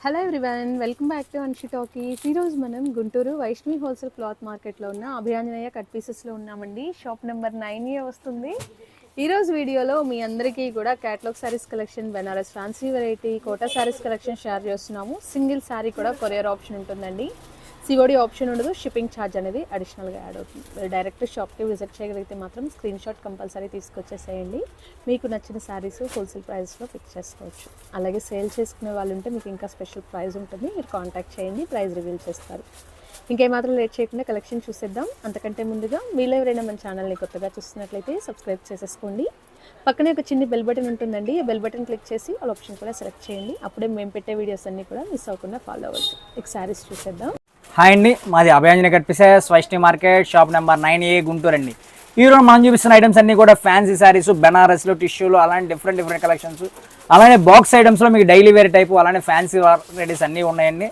Hello everyone welcome back to Anshi talkies ఈరోజు మనం Guntur Vaishnavi wholesale cloth మార్కెట్లో ఉన్న అభియాంజనేయ కట్ పీసెస్లో ఉన్నామండి. షాప్ నెంబర్ నైన్ ఏ వస్తుంది. ఈరోజు వీడియోలో మీ అందరికీ కూడా catalogue saris collection Banaras fancy variety Kota saris collection share చేస్తున్నాము. సింగిల్ శారీ కూడా కొరియర్ ఆప్షన్ ఉంటుందండి. సిఓడి ఆప్షన్ ఉండదు షిప్పింగ్ ఛార్జ్ అనేది అడిషనల్గా యాడ్ అవుతుంది. మీరు డైరెక్ట్ షాప్కి విజిట్ చేయగలిగితే మాత్రం స్క్రీన్ షాట్ కంపల్సరీ తీసుకొచ్చేసేయండి. మీకు నచ్చిన శారీస్ హోల్సేల్ ప్రైస్లో పిక్ చేసుకోవచ్చు. అలాగే సేల్ చేసుకునే వాళ్ళు ఉంటే మీకు ఇంకా స్పెషల్ ప్రైస్ ఉంటుంది. మీరు కాంటాక్ట్ చేయండి ప్రైస్ రివీల్ చేస్తారు. ఇంకేమాత్రం లేట్ చేయకుండా కలెక్షన్ చూసేద్దాం. అంతకంటే ముందుగా మీలో ఎవరైనా మన ఛానల్ని కొత్తగా చూస్తున్నట్లయితే సబ్స్క్రైబ్ చేసేసుకోండి. పక్కనే ఒక చిన్న బెల్ బటన్ ఉంటుందండి. ఆ బెల్ బటన్ క్లిక్ చేసి ఆల్ ఆప్షన్ కూడా సెలెక్ట్ చేయండి. అప్పుడే మేము పెట్టే వీడియోస్ అన్నీ కూడా మిస్ అవ్వకుండా ఫాలో అవ్వచ్చు. ఇక శారీస్ చూసేద్దాం. హాయ్ అండి. మాది Abhayanjana cut pieces Vaishnavi market shop number nine A Guntur అండి ఈరోజు మనం చూపిస్తున్న ఐటమ్స్ అన్ని కూడా ఫ్యాన్సీ శారీస్ బెనారస్లు టిష్యూలు అలాంటి డిఫరెంట్ డిఫరెంట్ కలెక్షన్స్ అలానే బాక్స్ ఐటమ్స్లో మీకు డైలీ వేర్ టైపు అలానే ఫ్యాన్సీ వెరైటీస్ అన్నీ ఉన్నాయండి.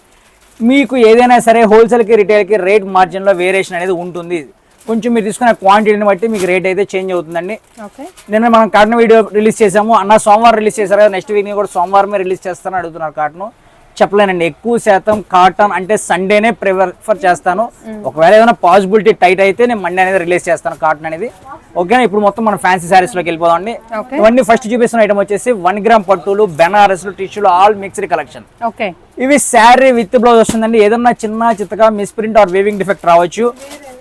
మీకు ఏదైనా సరే హోల్సేల్కి రిటైల్కి రేట్ మార్జిన్లో వేరియేషన్ అనేది ఉంటుంది. కొంచెం మీరు తీసుకున్న క్వాంటిటీని బట్టి మీకు రేట్ అయితే చేంజ్ అవుతుందండి. ఓకే నిన్న మనం కాటన్ వీడియో రిలీజ్ చేసాము. అన్న సోమవారం రిలీజ్ చేశారు కదా నెక్స్ట్ వీక్ కూడా సోమవారమే రిలీజ్ చేస్తానని అడుగుతున్నారు కాటన్ చెప్పలేనండి. ఎక్కువ శాతం కాటన్ అంటే సండేనే ప్రిఫర్ చేస్తాను. ఒకవేళ ఏదైనా పాసిబిలిటీ టైట్ అయితే నేను మండే అనేది రిలీజ్ చేస్తాను కాటన్ అనేది. ఓకేనా? ఇప్పుడు మొత్తం మనం ఫ్యాన్సీ శారీస్లోకి వెళ్ళిపోదాం అండి. ఇవన్నీ ఫస్ట్ చూపిస్తున్న ఐటమ్ వచ్చేసి వన్ గ్రామ్ పట్టులు బెనారస్లు టిష్యూలు ఆల్ మిక్స్డ్ కలెక్షన్ ఓకే. ఇవి శారీ విత్ బ్లౌజ్ వస్తుందండి. ఏదన్నా చిన్న చిత్తగా మిస్ప్రింట్ ఆర్ వేవింగ్ డిఫెక్ట్ రావచ్చు.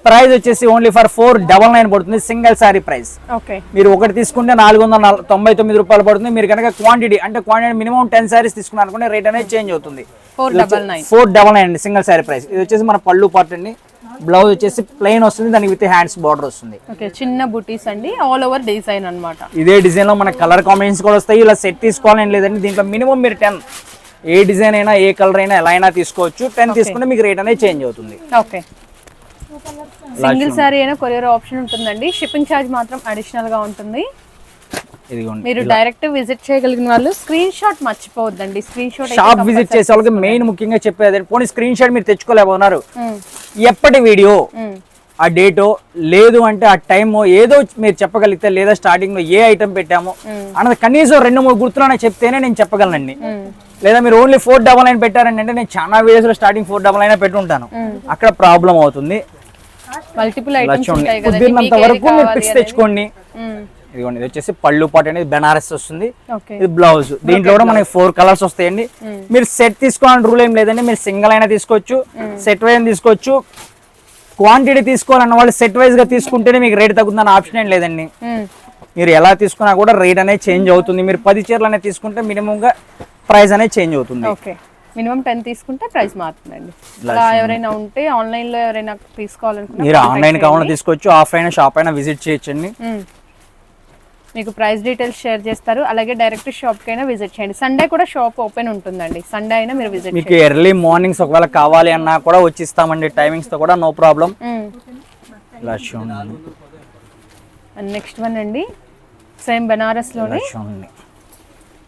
ప్రైస్ వచ్చేసి only for four double nine పడుతుంది సింగిల్ శారీ ప్రైస్ ఓకే మీరు ఒకటి తీసుకుంటే నాలుగు వందల తొంభై తొమ్మిది రూపాయలు పడుతుంది. మీరు కనుక క్వాంటిటీ అంటే క్వాంటిటీ మినిమం టెన్ శారీస్ తీసుకున్నారు అనుకుంటే రేట్ అనేది చేంజ్ అవుతుంది. ఫోర్ డబల్ నైన్ అండి సింగిల్ శారీ ప్రైస్ ఇది వచ్చేసి మన పళ్ళు పార్ట్ అండి. బ్లౌజ్ వచ్చేసి ప్లెయిన్ వస్తుంది దానికి విత్ హ్యాండ్స్ బార్డర్ వస్తుంది. ఓకే చిన్న బుటీస్ అండి ఆల్ ఓవర్ డిజైన్ అన్నమాట. ఇదే డిజైన్లో మన కలర్ కాంబినేషన్స్ కూడా వస్తాయి. ఇలా సెట్ తీసుకోవాలని లేదండి. దీంట్లో మినిమం మీరు టెన్ ఏ డిజైన్ అయినా ఏ కలర్ అయినా ఎలా అయినా తీసుకోవచ్చు. టెన్ తీసుకుంటే మీకు రేట్ అనేది చేంజ్ అవుతుంది. ఓకే. సింగిల్ సారీ అయినా కొరియర్ ఆప్షన్ ఉంటుందండి. షిప్పింగ్ ఛార్జ్ మాత్రం అడిషనల్గా ఉంటుంది. మీరు డైరెక్ట్ విజిట్ చేయగలిగిన వాళ్ళు స్క్రీన్ షాట్ మర్చిపోవద్దండి. స్క్రీన్ షాట్ షాప్ విజిట్ చేసే వాళ్ళకి మెయిన్ ముఖ్యంగా చెప్పేది పోనీ స్క్రీన్ షాట్ మీరు తెచ్చుకోలేకపోతున్నారు. ఎప్పటి వీడియో? ఆ డేటో లేదు అంటే ఆ టైమ్ ఏదో మీరు చెప్పగలిగితే లేదా స్టార్టింగ్లో ఏ ఐటమ్ పెట్టామో అన్నది కనీసం రెండు మూడు గుర్తులనే చెప్తేనే నేను చెప్పగలనండి. లేదా మీరు ఓన్లీ ఫోర్ డబల్ నైన్ పెట్టారండి అంటే నేను చాలా వీడియోస్లో స్టార్టింగ్ ఫోర్ డబల్ నైన్ పెట్టి ఉంటాను అక్కడ ప్రాబ్లం అవుతుంది. మల్టిపుల్ కుదిరినంత వరకు మీరు పిక్స్. తెచ్చుకోండి. ఇదిగోండి ఇది వచ్చేసి పళ్ళు పాటు అనేది బెనారస్ వస్తుంది. ఇది బ్లౌజ్. దీంట్లో కూడా మనకి ఫోర్ కలర్స్ వస్తాయండి. మీరు సెట్ తీసుకోవాలని రూల్ ఏం లేదండి. మీరు సింగిల్ అయినా తీసుకోవచ్చు సెట్ వైజ్ తీసుకోవచ్చు. క్వాంటిటీ తీసుకోవాలన్న వాళ్ళు సెట్ వైజ్గా తీసుకుంటేనే మీకు రేట్ తగ్గుతుందన్న ఆప్షన్ ఏం లేదండి. మీరు ఎలా తీసుకున్నా కూడా రేట్ అనేది చేంజ్ అవుతుంది. మీరు పది చీరలు అనేది తీసుకుంటే మినిమం గా ప్రైస్ అనేది చేంజ్ అవుతుంది. ఓకే మినిమం టెన్ తీసుకుంటే ప్రైస్ మారుతుందండి. అలా ఎవరైనా ఉంటే ఆన్లైన్లో ఎవరైనా తీసుకోవాలనుకుంటే మీరు ఆన్లైన్ కావాలన్నా తీసుకోవచ్చు. ఆఫ్లైన్ షాప్ అయినా విజిట్ చేయొచ్చండి. మీకు ప్రైస్ డీటెయిల్స్ షేర్ చేస్తారు. అలాగే డైరెక్ట్ షాప్ కైనా విజిట్ చేయండి. సండే కూడా షాప్ ఓపెన్ ఉంటుందండి. సండే అయినా మీరు విజిట్ మీకు ఎర్లీ మార్నింగ్స్ ఒకవేళ కావాలి అన్నా కూడా వచ్చి ఇస్తామండి టైమింగ్స్తో కూడా నో ప్రాబ్లం. నెక్స్ట్ వన్ అండి. సేమ్ బెనారస్లోనే ఇలా చూడండి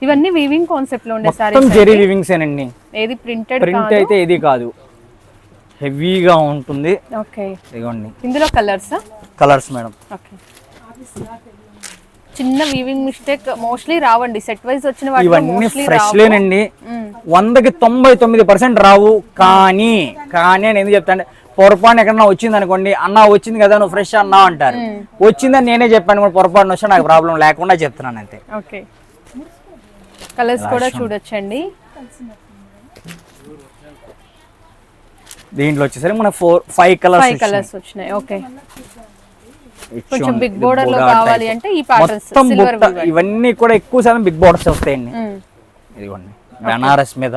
ఇవన్నీ వీవింగ్ కాన్సెప్ట్లో ఉండే సారీస్ జెరీ వివింగ్స్ ఏనండి ఏది ప్రింటెడ్ ప్రింట్ అయితే ఇది కాదు. హెవీగా ఉంటుంది. ఓకే. ఇదిగోండి. ఇందులో కలర్సా కలర్స్ మేడం ఓకే. చిన్న వీవింగ్ మిస్టేక్ మోస్ట్లీ రావండి. సెట్ వైజ్ వచ్చిన ఇవన్నీ ఫ్రెష్ లేనండి. వందకి తొంభై తొమ్మిది పర్సెంట్ రావు. కానీ కానీ అని ఎందుకు చెప్తాను పొరపాటున ఎక్కడన్నా వచ్చింది అనుకోండి అన్న వచ్చింది కదా నువ్వు ఫ్రెష్ అన్నా అంటారు. వచ్చిందని నేనే చెప్పాను కూడా పొరపాటున వస్తే నాకు ప్రాబ్లం లేకుండా చెప్తున్నాను అంతే. ఓకే. కలర్స్ కూడా చూడొచ్చండి. దీంట్లో వచ్చేసరికి మన four five colours five colours వచ్చినాయి. ఓకే. కొంచెం బిగ్ బోర్డర్లో కావాలి అంటే ఈ ప్యాటర్న్స్ సిల్వర్ ఇవన్నీ కూడా ఎక్కువ శాతం బిగ్ బోర్డర్స్ వస్తాయండి ఇదిగోండి. బెనారస్ మీద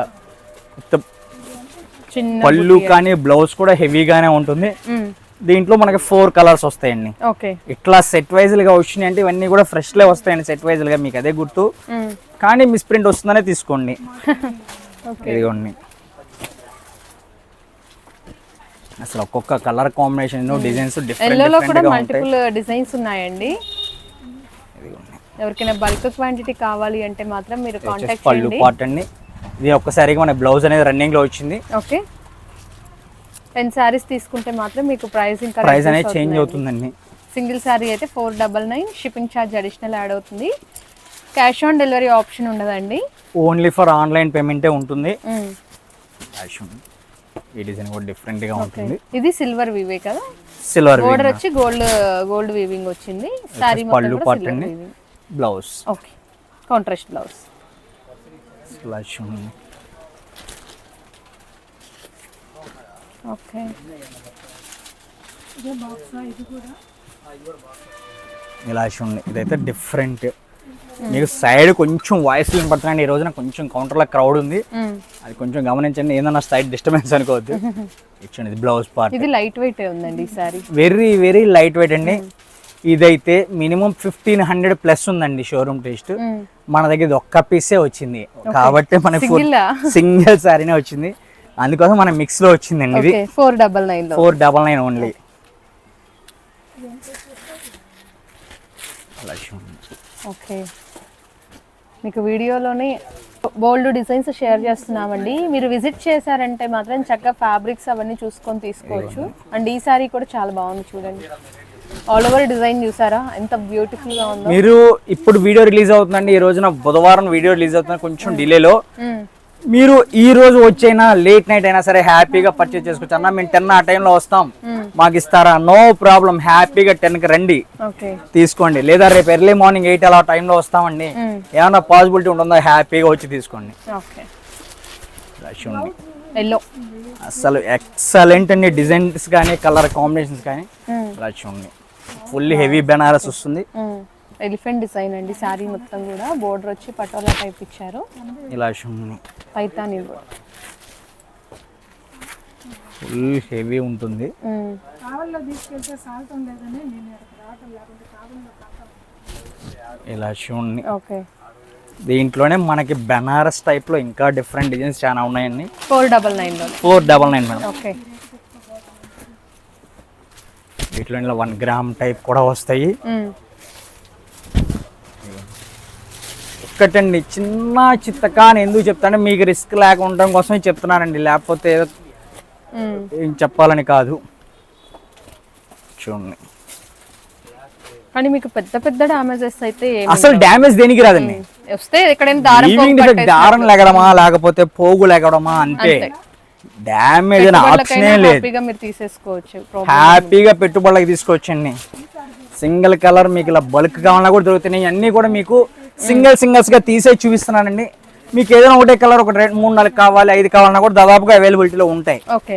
పళ్ళు కానీ బ్లౌజ్ కూడా హెవీగానే ఉంటుంది. దీంట్లో మనకి ఫోర్ కలర్స్ వస్తాయండి ఓకే. ఇట్లా సెట్ వైజ్లుగా వచ్చినాయి అంటే ఇవన్నీ కూడా ఫ్రెష్లే వస్తాయండి సెట్ వైజ్లుగా మీకు అదే గుర్తు. కానీ మిస్ప్రింట్ వస్తుందనే తీసుకోండి. ఇదిగోండి. అసలు ఒక్కొక్క కలర్ కాంబినేషన్ డిజైన్స్ డిఫరెంట్ ఎల్లోలో కూడా మల్టిపుల్ డిజైన్స్ ఉన్నాయండి. ఇదిగోండి. ఎవరికైనా బల్క్ క్వాంటిటీ కావాలి అంటే మాత్రం మీరు కాంటాక్ట్ పళ్ళు పార్ట్ అండి ఇది ఒక్కసారిగా మన బ్లౌజ్ అనేది రన్నింగ్లో వచ్చింది. ఓకే టెన్ శారీస్ తీసుకుంటే మాత్రం మీకు ప్రైస్ ఇంకా ప్రైస్ అనేది చేంజ్ అవుతుందండి. సింగిల్ శారీ అయితే four double nine shipping charge additional add అవుతుంది. క్యాష్ ఆన్ డెలివరీ ఆప్షన్ ఉండదండి. ఓన్లీ ఫర్ ఆన్లైన్ పేమెంటే ఉంటుంది. మ్మ్. Ash ఉంది. ఈ డిజైన్ కూడా డిఫరెంట్గా ఉంటుంది. ఇది సిల్వర్ వివే కదా? సిల్వర్ బోర్డర్ వచ్చి గోల్డ్ గోల్డ్ వీవింగ్ వచ్చింది. సారీ పళ్ళు part అండి. Blouse okay contrast blouse slash ఉంది. ఓకే ఇలా ఉంది. ఇదైతే డిఫరెంట్ మీకు సైడ్ కొంచెం వాయిస్ వినపడుతున్నాండి ఈ రోజున కొంచెం కౌంటర్లో క్రౌడ్ ఉంది. అది కొంచెం గమనించండి. ఏదన్నా సైడ్ డిస్టర్బెన్స్ అనుకోవద్దు. ఇచ్చండి ఇది బ్లౌజ్ పార్ట్ ఇది లైట్ వెయిట్ ఉందండి ఈ sari very very light weight అండి. ఇదైతే మినిమం ఫిఫ్టీన్ హండ్రెడ్ ప్లస్ ఉందండి షోరూమ్ టేస్ట్ మన దగ్గర ఒక్క పీసే వచ్చింది. కాబట్టి మనకి? సింగిల్ సారీనే వచ్చింది. అందుకోసం మన మిక్స్లో వచ్చిందండి ఇది. Four double nine four double nine only. Okay. మీకు వీడియోలోనే బోల్డ్ డిజైన్స్ షేర్ చేస్తున్నామండి. మీరు విజిట్ చేశారంటే మాత్రం చక్కగా ఫ్యాబ్రిక్స్ అవన్నీ చూసుకొని తీసుకోవచ్చు. అండ్ ఈ సారీ కూడా చాలా బాగుంది చూడండి. ఆల్ ఓవర్ డిజైన్ చూసారా? ఎంత బ్యూటిఫుల్గా ఉందో. మీరు ఇప్పుడు వీడియో రిలీజ్ అవుతుందండి. ఈ రోజున బుధవారం వీడియో రిలీజ్ అవుతుంది కొంచెం డిలేలో. మ్మ్. మీరు ఈ రోజు వచ్చైనా లేట్ నైట్ అయినా సరే హ్యాపీగా పర్చేస్ చేసుకోవచ్చు. అన్న మేము టెన్ ఆ టైంలో వస్తాం. మాకు ఇస్తారా? నో ప్రాబ్లం హ్యాపీగా టెన్కి రండి. ఓకే తీసుకోండి. లేదా రేపు ఎర్లీ మార్నింగ్ ఎయిట్ అలా టైంలో వస్తామండి. మ్మ్. ఏమైనా పాసిబిలిటీ ఉంటుందో? హ్యాపీగా వచ్చి తీసుకోండి. ఓకే రష్ ఉంది. ఎల్లో అసలు ఎక్సలెంట్ అండి డిజైన్స్ కానీ కలర్ కాంబినేషన్స్ కానీ రష్ ఉంది. ఫుల్ హెవీ బెనారస్ వస్తుంది. ఎలిఫెంట్ డిజైన్ అండి శారీ మొత్తం కూడా. బోర్డర్ వచ్చి పటోలా టైప్ ఇచ్చారు. ఇలా పైతాని ఫుల్ హెవీ ఉంటుంది. ఇలా చూడండి. ఓకే. దీంట్లోనే మనకి బెనారస్ టైప్లో ఇంకా డిఫరెంట్ డిజైన్స్ చాలా ఉన్నాయండి. ఫోర్ డబల్ నైన్లో four double nine madam. Okay. వీటిలో వన్ గ్రామ్ టైప్ కూడా వస్తాయి మ్మ్. ఒక్కటండి. చిన్న చిత్తకా అని ఎందుకు చెప్తానంటే మీకు రిస్క్ లేకుండా కోసమే చెప్తున్నానండి. లేకపోతే ఏదో. ఏం చెప్పాలని కాదు. చూడండి. కానీ మీకు పెద్ద పెద్ద డామేజెస్ అయితే అసలు డ్యామేజ్ దేనికి రాదండి? వస్తే ఎక్కడైనా దారం దారం లెగడమా లేకపోతే పోగు లెగడమా అంతే. డ్యామేజ్ అని ఆప్షనే లేదు. హ్యాపీగా మీరు తీసేసుకోవచ్చు హ్యాపీగా పెట్టుబడులకు తీసుకోవచ్చండి. సింగిల్ కలర్ మీకు ఇలా బల్క్ కావాలన్నా కూడా దొరుకుతున్నాయి. అన్నీ కూడా మీకు సింగిల్ సింగిల్స్గా తీసే చూపిస్తున్నానండి. మీకు ఏదైనా ఒకటే కలర్ ఒక రెండు మూడు నాలుగు కావాలి ఐదు కావాలన్నా కూడా దాదాపుగా అవైలబిలిటీలో ఉంటాయి. ఓకే.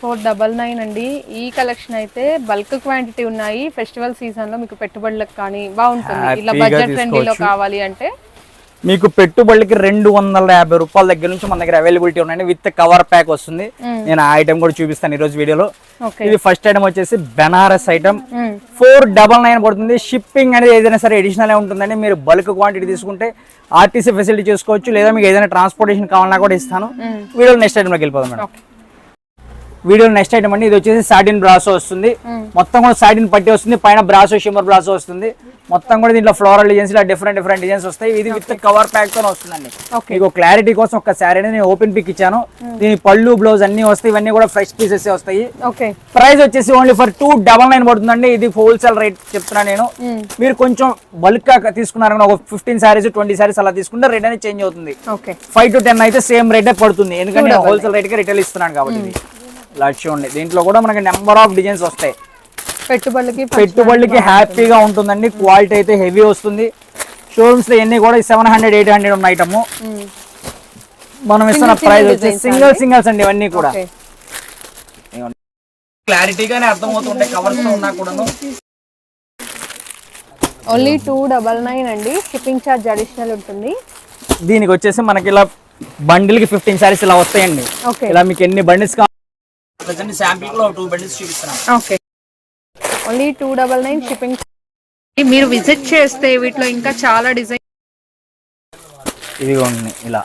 ఫోర్ డబల్ నైన్ అండి. ఈ కలెక్షన్ అయితే బల్క్ క్వాంటిటీ ఉన్నాయి. ఫెస్టివల్ సీజన్లో మీకు పెట్టుబడులకు కానీ బాగుంటుంది. ఇలా బడ్జెట్ ఫ్రెండ్లీలో. కావాలి అంటే. మీకు పెట్టుబడులకి రెండు వందల యాభై రూపాయల దగ్గర నుంచి మన దగ్గర అవైలబిలిటీ ఉన్నాయండి. విత్ కవర్ ప్యాక్ వస్తుంది. నేను ఆ ఐటమ్ కూడా చూపిస్తాను ఈ రోజు వీడియోలో ఇది ఫస్ట్ ఐటమ్ వచ్చేసి Banaras item four double nine పడుతుంది. షిప్పింగ్ అనేది ఏదైనా సరే అడిషనల్ ఉంటుందండి. మీరు బల్క్ క్వాంటిటీ తీసుకుంటే ఆర్టీసీ ఫెసిలిటీ చేసుకోవచ్చు లేదా మీకు ఏదైనా ట్రాన్స్పోర్టేషన్ కావాలన్నా కూడా ఇస్తాను. వీడియో నెక్స్ట్ ఐటమ్లోకి వెళ్ళిపోదాం మేడం. వీడియో నెక్స్ట్ ఐటమ్ అండి. ఇది వచ్చేసి సాటిన్ బ్రాసో వస్తుంది. మొత్తం కూడా సాటిన్ పట్టి వస్తుంది. పైన బ్రాసో షిమ్మర్ బ్రాసో వస్తుంది. మొత్తం కూడా దీంట్లో ఫ్లోరల్ డిజైన్స్ ఇలా డిఫరెంట్ డిఫరెంట్ డిజైన్స్ వస్తాయి. ఇది విత్ కవర్ ప్యాక్తో వస్తుందండి. మీకు క్లారిటీ కోసం ఒక శారీ అనేది నేను ఓపెన్ పిక్ ఇచ్చాను. దీని పళ్ళు బ్లౌజ్ అన్ని వస్తాయి. ఇవన్నీ కూడా ఫ్రెష్ పీసెస్ వస్తాయి. ప్రైస్ వచ్చేసి only for two double nine పడుతుందండి. ఇది హోల్సేల్ రేట్ చెప్తున్నాను నేను. మీరు కొంచెం బల్క్గా తీసుకున్నారని ఒక ఫిఫ్టీన్ సారీస్ ట్వంటీ సారీస్ అలా తీసుకుంటే రేట్ అనేది చేంజ్ అవుతుంది. ఫైవ్ టు టెన్ అయితే సేమ్ రేటే పడుతుంది. ఎందుకంటే హోల్సేల్ రేట్కి రిటైల్ ఇస్తున్నాను కాబట్టి ఇలా చూడండి దీంట్లో కూడా మనకి నెంబర్ ఆఫ్ డిజైన్స్ వస్తాయి. పెట్టుబడులకి పెట్టుబడులకి హ్యాపీగా ఉంటుందండి. క్వాలిటీ అయితే హెవీ వస్తుంది. షోరూమ్స్లో ఎన్ని కూడా సెవెన్ హండ్రెడ్ ఎయిట్ హండ్రెడ్ ఉన్న ఐటమ్. మనం ఇస్తున్న ప్రైస్ single వచ్చి సింగిల్ సింగిల్స్ అండి. ఇవన్నీ కూడా. క్లారిటీగానే అర్థమవుతుంటాయి కవర్స్తో ఉన్నా కూడాను. ఓన్లీ టూ డబల్ నైన్ అండి. షిప్పింగ్ ఛార్జ్ అడిషనల్ ఉంటుంది. దీనికి వచ్చేసి మనకి ఇలా బండిల్కి ఫిఫ్టీన్ సారీస్ ఇలా వస్తాయండి. ఓకే. ఇలా మీకు ఎన్ని బండిల్స్ కావాలి శాంపిల్లో టూ బండిల్స్ చూపిస్తున్నాను okay. Only two double nine shipping మీరు విజిట్ చేస్తే వీటిలో ఇంకా చాలా డిజైన్ ఇదిగోండి ఇలా.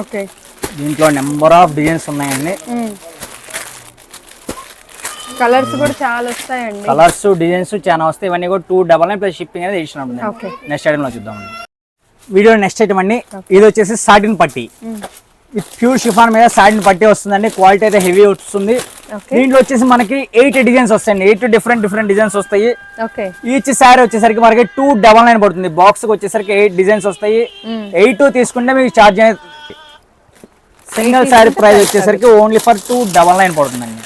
ఓకే. దీంట్లో నెంబర్ ఆఫ్ డిజైన్స్ ఉన్నాయండి. కలర్స్ కూడా చాలా వస్తాయండి. కలర్స్ డిజైన్స్ చాలా వస్తాయి. ఇవన్నీ కూడా two double nine plus shipping అనేది ఇచ్చిన ఉంటుంది ఓకే నెక్స్ట్ ఐటమ్లో చూద్దామండి. వీడియో నెక్స్ట్ ఐటమ్ అండి. ఇది వచ్చేసి సాటిన్ పట్టి. విత్ ప్యూర్ షిఫాన్ మీద సాటిన్ పట్టి వస్తుందండి. క్వాలిటీ అయితే హెవీ వస్తుంది. దీంట్లో వచ్చేసి మనకి ఎయిట్ డిజైన్స్ వస్తాయండి. ఎయిట్ డిఫరెంట్ డిఫరెంట్ డిజైన్స్ వస్తాయి. ఈచ్ శారీ వచ్చేసరికి మనకి టూ డబల్ నైన్ పడుతుంది. బాక్స్ వచ్చేసరికి ఎయిట్ డిజైన్స్ వస్తాయి. ఎయిట్ తీసుకుంటే మీకు ఛార్జ్ అనేది సింగిల్ శారీ ప్రైస్ వచ్చేసరికి only for two double nine పడుతుందండి.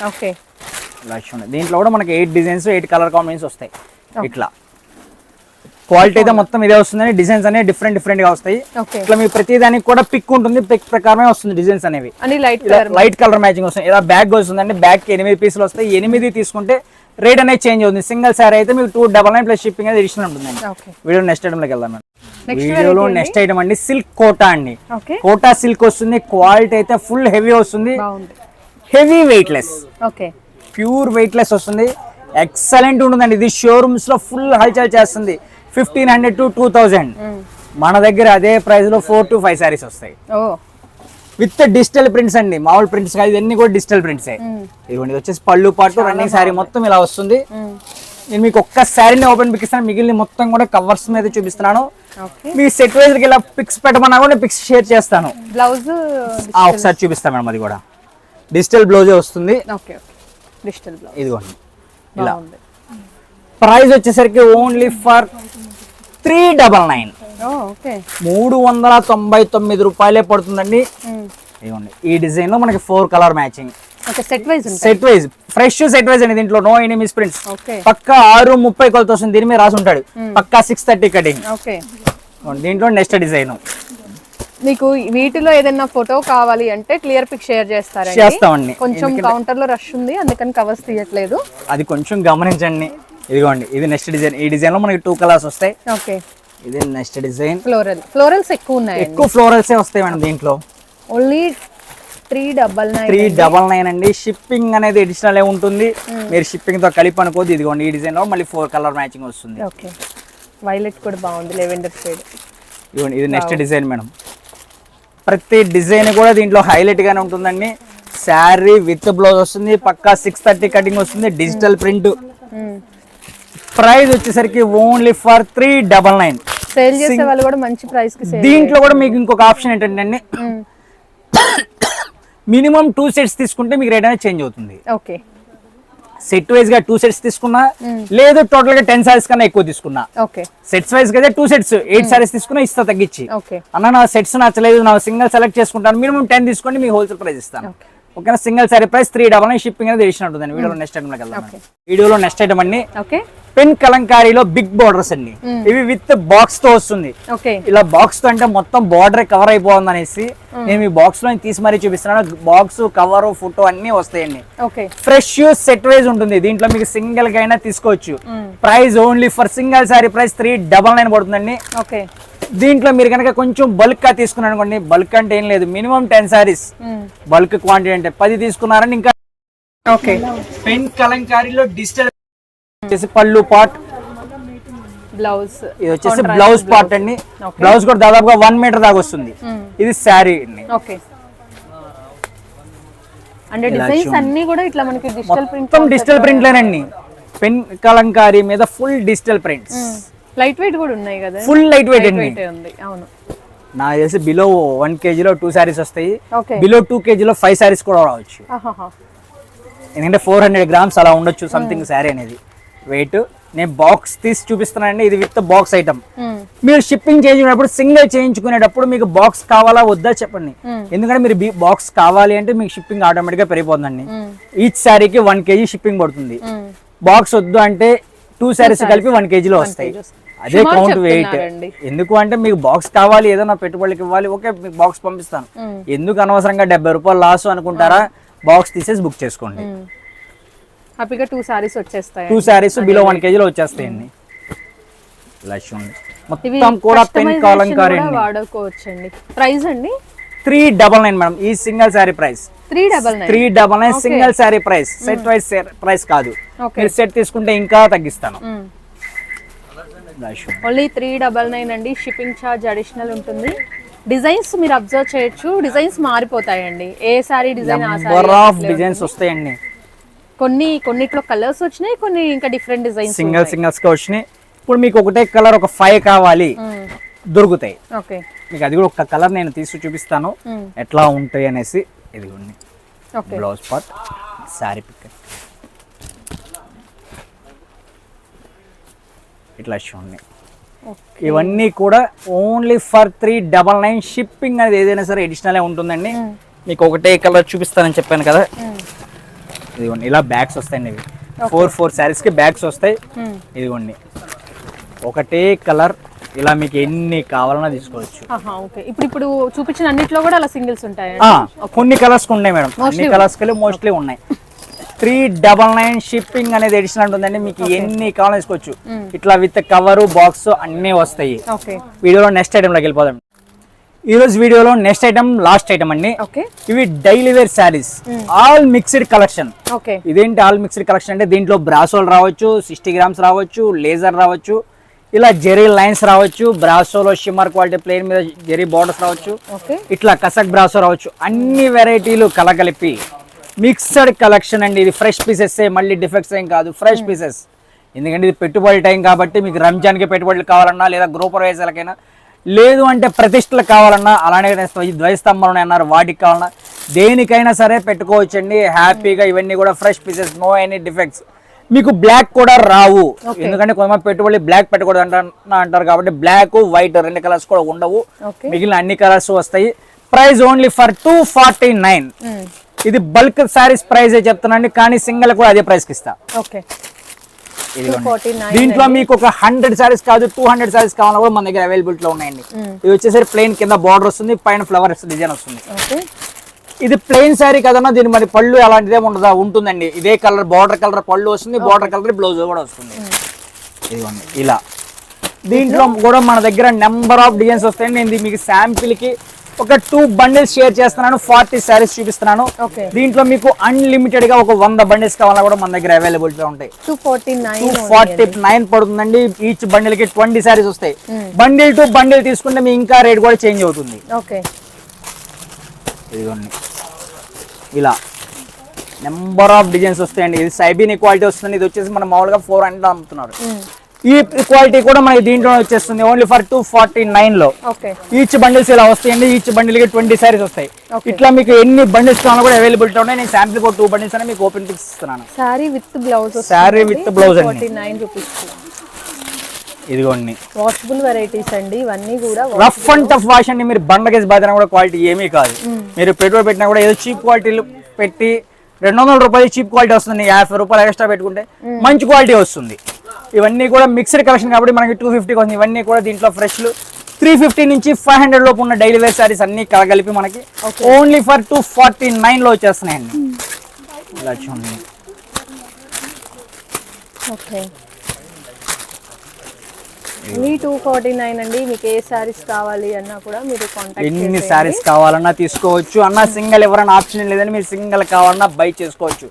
దీంట్లో కూడా మనకి eight designs eight colour combinations వస్తాయి. ఇట్లా. క్వాలిటీ అయితే మొత్తం ఇదే వస్తుందండి. డిజైన్స్ అనేవి డిఫరెంట్ డిఫరెంట్గా వస్తాయి ఇట్లా మీ ప్రతి దానికి కూడా పిక్ ఉంటుంది. పిక్ ప్రకారమే వస్తుంది డిజైన్స్ అనేవి. అని లైట్ కలర్ మ్యాచింగ్ వస్తుంది. ఇలా బ్యాగ్ వస్తుందండి. బ్యాగ్కి ఎనిమిది పీసులు వస్తాయి. ఎనిమిది తీసుకుంటే రేట్ అనేది చేంజ్ అవుతుంది. సింగిల్ సారీ అయితే మీకు two double nine plus shipping అనేది అడిషనల్ ఉంటుందండి. వీడియో నెక్స్ట్ ఐటమ్లోకి వెళ్దాం వీడియోలో నెక్స్ట్ ఐటమ్ అండి. సిల్క్ కోటా అండి. కోటా సిల్క్ వస్తుంది. క్వాలిటీ అయితే ఫుల్ హెవీ వస్తుంది. Heavy weightless okay pure weightless వస్తుంది. ఎక్సలెంట్ ఉంటుందండి. ఇది షోరూమ్స్లో ఫుల్ హల్చల్ చేస్తుంది. Fifteen hundred to two thousand. మన దగ్గర అదే ప్రైస్లో ఫోర్ టు ఫైవ్ సారీస్ వస్తాయి. ఓ. విత్ డిజిటల్ ప్రింట్స్ అండి మామూలు ప్రింట్స్ కాదు ఇవన్నీ కూడా డిజిటల్ ప్రింట్స్ ఇది వచ్చేసి పళ్ళు పాటు రన్నింగ్ శారీ మొత్తం ఇలా వస్తుంది. నేను మీకు ఒక్క శారీని ఓపెన్ పిక్కిస్తాను మిగిలిన మొత్తం కూడా కవర్స్ మీద చూపిస్తున్నాను. మీ సెట్ వైజ్ ఇలా పిక్స్ పెట్టమన్నా కూడా పిక్స్ షేర్ చేస్తాను. బ్లౌజ్ ఒకసారి చూపిస్తాను మేడం అది కూడా. డిజిటల్ బ్లౌజే వస్తుంది. డిజిటల్ బ్లౌజ్ ఇదిగోండి. ఇలా. ప్రైస్ వచ్చేసరికి only for three double nine. మూడు వందల తొంభై తొమ్మిది రూపాయలే పడుతుందండి. ఈ డిజైన్లో మనకి four colour matching. Set wise fresh set wise అండి దీంట్లో. నో ఎనీ మిస్ ప్రింట్స్ పక్కా ఆరు ముప్పై కొలత వస్తుంది దీని మీద రాసి ఉంటాడు. పక్కా సిక్స్ థర్టీ కటింగ్. ఓకే. దీంట్లో నెక్స్ట్ డిజైన్. మీకు వీటిలో ఏదైనా ఫోటో కావాలి అంటే క్లియర్ పిక్ షేర్ చేస్తారండి. చేస్తామండి. కొంచెం కౌంటర్లో రష్ ఉంది అందుకని కవర్స్ తీయట్లేదు. అది కొంచెం గమనించండి. ఇదిగోండి ఇది నెక్స్ట్ డిజైన్ ఈ డిజైన్లో మనకి టూ కలర్స్ వస్తాయి. ఓకే. ఇది నెక్స్ట్ డిజైన్ ఫ్లోరల్ ఫ్లోరల్స్ ఎక్కువ ఉన్నాయండి. ఎక్కువ ఫ్లోరల్సే వస్తాయి మేడం దీంట్లో? Only three double nine three double nine అండి. షిప్పింగ్ అనేది అడిషనల్ ఉంటుంది. మీరు షిప్పింగ్తో కలిపి అనుకోదు ఇదిగోండి ఈ డిజైన్లో మళ్ళీ ఫోర్ కలర్ మ్యాచింగ్ వస్తుంది. ఓకే. వైలెట్ కూడా బాగుంది లెవెండర్ షేడ్ ఇదిగోండి ఇది నెక్స్ట్ డిజైన్ మేడం. ప్రతి డిజైన్ కూడా దీంట్లో హైలైట్ గానే ఉంటుందండి. శారీ విత్ బ్లౌజ్ వస్తుంది పక్కా సిక్స్ థర్టీ కటింగ్ వస్తుంది డిజిటల్ ప్రింట్ ప్రైస్ వచ్చేసరికి only for three double nine. Sale చేసే వాళ్ళు కూడా మంచి ప్రైస్కి దీంట్లో కూడా మీకు ఇంకొక ఆప్షన్ ఏంటంటే మినిమం టూ సెట్స్ తీసుకుంటే మీకు రేట్ అనేది చేంజ్ అవుతుంది. ఓకే. సెట్ వైజ్గా టూ సెట్స్ తీసుకున్నా లేదు టోటల్గా టెన్ సారీస్ కన్నా ఎక్కువ తీసుకున్నా. ఓకే. సెట్స్ వైజ్గా టూ సెట్స్ ఎయిట్ సారీస్ తీసుకున్నా ఇస్తా తగ్గించి. అన్న నా సెట్స్ నచ్చలేదు నా సింగిల్ సెలెక్ట్ చేసుకుంటాను మినిమం టెన్ తీసుకోండి మీకు హోల్సేల్ ప్రైస్ ఇస్తాను. ఓకేనా? Single sari price three double nine shipping అనేది వేసిన ఉంటుందండి. వీడియోలో నెక్స్ట్ ఐటమ్ వెళ్దాం వీడియోలో నెక్స్ట్ ఐటమ్ అండి. ఓకే పెన్ కలంకారీలో బిగ్ బోర్డర్స్ అండి. ఇవి విత్ బాక్స్తో వస్తుంది. ఇలా బాక్స్తో అంటే మొత్తం బార్డర్ కవర్ అయిపోతుంది అనేసి నేను ఈ బాక్స్లో తీసి మరీ చూపిస్తున్నాను. బాక్స్ కవర్ ఫోటో అన్ని వస్తాయండి. ఫ్రెష్ సెట్ వైజ్ ఉంటుంది. దీంట్లో మీకు సింగిల్గా అయినా తీసుకోవచ్చు. Price only for single sari price three double nine పడుతుందండి. ఓకే దీంట్లో మీరు కనుక కొంచెం బల్క్గా తీసుకున్నారు అనుకోండి బల్క్ అంటే ఏం లేదు. Minimum ten saris bulk quantity అంటే పది తీసుకున్నారని ఇంకా ఓకే. పెన్ కలంకారీలో డిజిటల్ వచ్చేసి పళ్ళు పాట్ బ్లౌజ్. ఇది వచ్చేసి బ్లౌజ్ పార్ట్ అండి. బ్లౌజ్. కూడా దాదాపుగా వన్ మీటర్ దాకా వస్తుంది. ఇది శారీ అండి. ఓకే అంటే డిజైన్స్ అన్ని కూడా ఇట్లా మనకి డిజిటల్ ప్రింట్ మొత్తం డిజిటల్ ప్రింట్ లేనండి పెన్ కలంకారీ మీద full digital prints light weight కూడా ఉన్నాయి కదా? ఫుల్ లైట్ వెయిట్ ఉంది. అవును. నాకు తెలిసి బిలో వన్ కేజీలో టూ శారీస్ వస్తాయి. బిలో టూ కేజీలో ఫైవ్ శారీస్ కూడా రావచ్చు. ఎందుకంటే ఫోర్ హండ్రెడ్ గ్రామ్స్ అలా ఉండొచ్చు సంథింగ్ శారీ అనేది. వెయిట్ నేను బాక్స్ తీసి చూపిస్తున్నానండి ఇది విత్ బాక్స్ ఐటమ్. మీరు షిప్పింగ్ చేయించుకునేటప్పుడు సింగిల్ చేయించుకునేటప్పుడు మీకు బాక్స్ కావాలా వద్దా చెప్పండి. ఎందుకంటే మీరు బాక్స్ కావాలి అంటే మీకు షిప్పింగ్ ఆటోమేటిక్గా పెరిగిపోతుందండి. ఈచ్ శారీకి వన్ కేజీ షిప్పింగ్ పడుతుంది. బాక్స్ వద్దు అంటే టూ శారీస్ కలిపి వన్ కేజీలో వస్తాయి. అదే కౌంట్ వెయిట్. ఎందుకు అంటే మీకు బాక్స్ కావాలి ఏదైనా పెట్టుబడికి ఇవ్వాలి ఓకే మీకు బాక్స్ పంపిస్తాను. ఎందుకు అనవసరంగా డెబ్బై రూపాయలు లాస్ అనుకుంటారా? బాక్స్ తీసేసి బుక్ చేసుకోండి. హ్యాపీగా టూ సారీస్ వచ్చేస్తాయి టూ శారీస్ బిలో వన్ కేజీలో వచ్చేస్తాయండి ఇవి మొత్తం కూడా పెన్ కాలంకారీ వాడుకోవచ్చండి. ప్రైస్ అండి? త్రీ డబల్ నైన్ మేడం ఈ single sari price three double nine single sari price set wise price కాదు. మీరు సెట్ తీసుకుంటే ఇంకా తగ్గిస్తాను. ఓన్లీ త్రీ డబల్ నైన్ అండి. షిప్పింగ్ ఛార్జ్ అడిషనల్ ఉంటుంది. డిజైన్స్ మీరు అబ్జర్వ్ చేయొచ్చు. డిజైన్స్ మారిపోతాయండి. ఏ సారీ డిజైన్ ఆఫ్ డిజైన్స్ వస్తాయండి. కొన్ని కొన్నిట్లో కలర్స్ వచ్చినాయి కొన్ని ఇంకా డిఫరెంట్ డిజైన్స్ సింగిల్ సింగిల్స్గా వచ్చినాయి. ఇప్పుడు మీకు ఒకటే కలర్ ఒక ఫైవ్ కావాలి. దొరుకుతాయి. ఓకే మీకు అది కూడా ఒక కలర్ నేను తీసి చూపిస్తాను. మ్మ్. ఎట్లా ఉంటాయి అనేసి. ఇదిగోండి బ్లౌజ్ పార్ట్ శారీ పిక్ ఇట్లా చూడండి ఇవన్నీ కూడా only for three double nine shipping అనేది ఏదైనా సరే అడిషనల్ ఉంటుందండి. మీకు ఒకటే కలర్ చూపిస్తానని చెప్పాను కదా. ఇదిగోండి ఇలా బ్యాగ్స్ వస్తాయండి ఇవి. ఫోర్ ఫోర్ శారీస్కి బ్యాగ్స్ వస్తాయి. ఇదిగోండి ఒకటే కలర్ ఇలా మీకు ఎన్ని కావాలన్నా తీసుకోవచ్చు. ఓకే. ఇప్పుడు ఇప్పుడు చూపించిన అన్నిట్లో కూడా అలా సింగిల్స్ ఉంటాయి కొన్ని కలర్స్ ఉన్నాయి మేడం. అన్ని కలర్స్ కలిసి మోస్ట్లీ ఉన్నాయి. త్రీ డబల్ నైన్ షిప్పింగ్ అనేది ఎడిషనల్ ఉంటుందండి మీకు ఎన్ని కావాలో తీసుకోవచ్చు. ఇట్లా విత్ కవరు బాక్స్ అన్నీ వస్తాయి. వీడియోలో నెక్స్ట్ ఐటెంలోకి వెళ్ళిపోదాం. ఈ రోజు వీడియోలో నెక్స్ట్ ఐటమ్ లాస్ట్ ఐటమ్ అండి. ఓకే. ఇవి daily wear saris all mixed collection okay. ఇదేంటి ఆల్ మిక్స్డ్ కలెక్షన్ అంటే దీంట్లో బ్రాసోల్ రావచ్చు సిక్స్టీ గ్రామ్స్ రావచ్చు లేజర్ రావచ్చు. ఇలా జెరీ లైన్స్ రావచ్చు బ్రాసోలో షిమ్మర్ క్వాలిటీ ప్లేన్ మీద జెరీ బార్డర్స్ రావచ్చు. ఇట్లా కసక్ బ్రాసో రావచ్చు. అన్ని వెరైటీలు కలగలిపి మిక్స్డ్ కలెక్షన్ అండి. ఇది ఫ్రెష్ పీసెస్ మళ్ళీ డిఫెక్ట్స్ ఏం కాదు. Fresh pieces. ఎందుకంటే ఇది పెట్టుబడి టైం కాబట్టి మీకు రంజాన్కి పెట్టుబడులు కావాలన్నా లేదా గృహప్రవేశాలకైనా లేదు అంటే ప్రతిష్టలు కావాలన్నా అలానే ద్వైస్తంభాలు అన్నారు వాటికి కావాలన్నా దేనికైనా సరే పెట్టుకోవచ్చండి. హ్యాపీగా ఇవన్నీ కూడా fresh pieces no any defects. మీకు బ్లాక్ కూడా రావు. ఎందుకంటే కొంతమంది పెట్టుబడి బ్లాక్ పెట్టకూడదు అంటారు అంటారు కాబట్టి బ్లాక్ వైట్ రెండు కలర్స్ కూడా ఉండవు. మిగిలిన అన్ని కలర్స్ వస్తాయి. Price only for two forty nine ఇది బల్క్ శారీస్ ప్రైస్ చెప్తున్నాండి కానీ సింగిల్ కూడా అదే ప్రైస్కి ఇస్తా. దీంట్లో మీకు ఒక హండ్రెడ్ శారీస్ కాదు టూ హండ్రెడ్ శారీస్ కావాలన్నా కూడా మన దగ్గర అవైలబిలిటీ లో ఉన్నాయండి. ఇది వచ్చేసరికి ప్లెయిన్ కింద బార్డర్ వస్తుంది పైన ఫ్లవర్స్ డిజైన్ వస్తుంది. ఇది ప్లెయిన్ శారీ కదన్నా దీని మరి పళ్ళు అలాంటిదే ఉండదా? ఉంటుందండి. ఇదే కలర్ బార్డర్ కలర్ పళ్ళు వస్తుంది బార్డర్ కలర్ బ్లౌజ్ కూడా వస్తుంది. ఇదిగోండి ఇలా. దీంట్లో కూడా మన దగ్గర నెంబర్ ఆఫ్ డిజైన్స్ వస్తాయండి నేను మీకు శాంపిల్కి ఒక టూ బండిల్స్ షేర్ చేస్తున్నాను ఫార్టీ శారీస్ చూపిస్తున్నాను. దీంట్లో మీకు అన్లిమిటెడ్గా ఒక వంద బండిల్స్ కావాలన్నా కూడా మన దగ్గర అవైలబిలిటీ ఉంటాయి. టూ ఫార్టీ నైన్ పడుతుందండి. ఈచ్ బండిల్కి ట్వంటీ శారీస్ వస్తాయి. బండిల్ టు బండిల్ తీసుకుంటే మీ ఇంకా రేట్ కూడా చేంజ్ అవుతుంది. ఓకే. ఇదిగోండి. ఇలా నెంబర్ ఆఫ్ డిజైన్స్ వస్తాయండి. ఇది సైబీన్ క్వాలిటీ వస్తుంది. ఇది వచ్చేసి మనం మామూలుగా ఫోర్ హండ్రెడ్ అమ్ముతున్నారు. ఈ క్వాలిటీ కూడా మనకి దీంట్లో వచ్చేస్తుంది. ఓన్లీ ఫర్ టూ ఫార్టీ నైన్లో ఈచ్ బండిల్స్ ఇలా వస్తాయండి. ఈచ్ బండిల్కి ట్వంటీ సారీస్ వస్తాయి. ఇట్లా మీకు ఎన్ని బండిల్స్ కావాలో కూడా అవైలబిలిటీ ఉన్నాయి నేను శాంపిల్ కూడా టూ బండిల్స్ అని మీకు ఓపెన్ ఇస్తున్నాను. Sari with blouse Saree with blouse అండి. నైన్ ఇదిగోండి. వాషబుల్ వెరైటీస్ అండి ఇవన్నీ కూడా రఫ్ అండ్ టఫ్ వాష్ అండి మీరు బండకేసి బాధినా కూడా క్వాలిటీ ఏమీ కాదు. మీరు పెట్టుబడి పెట్టినా కూడా ఏదో చీప్ క్వాలిటీలు పెట్టి రెండు వందల రూపాయలు చీప్ క్వాలిటీ వస్తుంది యాభై రూపాయలు ఎక్స్ట్రా పెట్టుకుంటే మంచి క్వాలిటీ వస్తుంది. ఇవన్నీ కూడా మిక్స్డ్ కలెక్షన్ కాబట్టి మనకి టూ ఫిఫ్టీకి వస్తుంది ఇవన్నీ కూడా దీంట్లో ఫ్రెష్లు త్రీ ఫిఫ్టీ నుంచి ఫైవ్ హండ్రెడ్ లోపు ఉన్న డైలీ వేర్ సారీస్ అన్ని కలగలిపి మనకి ఓన్లీ ఫర్ టూ ఫార్టీ నైన్లో వచ్చేస్తున్నాయండి. ఇలా చూడండి. ఓకే మీ టూ ఫార్టీ నైన్ అండి. మీకు ఏ శారీస్ కావాలి అన్నా కూడా మీరు కాంటాక్ట్ ఎన్ని శారీస్ కావాలన్నా తీసుకోవచ్చు. అన్న సింగిల్ ఎవరైనా ఆప్షన్ లేదని మీరు సింగిల్ కావాలన్నా బై చేసుకోవచ్చు.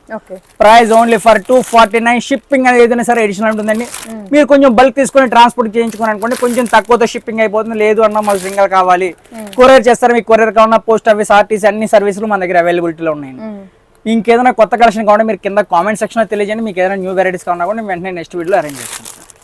Price only for two forty nine shipping అనేది ఏదైనా సరే ఎడిషనల్ ఉంటుందండి. మీరు కొంచెం బల్క్ తీసుకొని ట్రాన్స్పోర్ట్ చేయించుకుని అనుకోండి కొంచెం తక్కువతో షిప్పింగ్ అయిపోతుంది. లేదు అన్న మాకు సింగల్ కావాలి. కొరియర్ చేస్తారు మీకు కొరియర్ కావాలన్నా పోస్ట్ ఆఫీస్ ఆర్టీసీ అన్ని సర్వీసులు మన దగ్గర అవైలబిలిటీలో ఉన్నాయండి. ఇంకేదైనా కొత్త కలెక్షన్ కావాలంటే మీరు కింద కామెంట్ సెక్షన్లో తెలియజేయండి. మీకు ఏదైనా న్యూ వెరైటీస్ కావాలన్నా కూడా వెంటనే నెక్స్ట్ వీడియోలో అరేంజ్ చేస్తాను.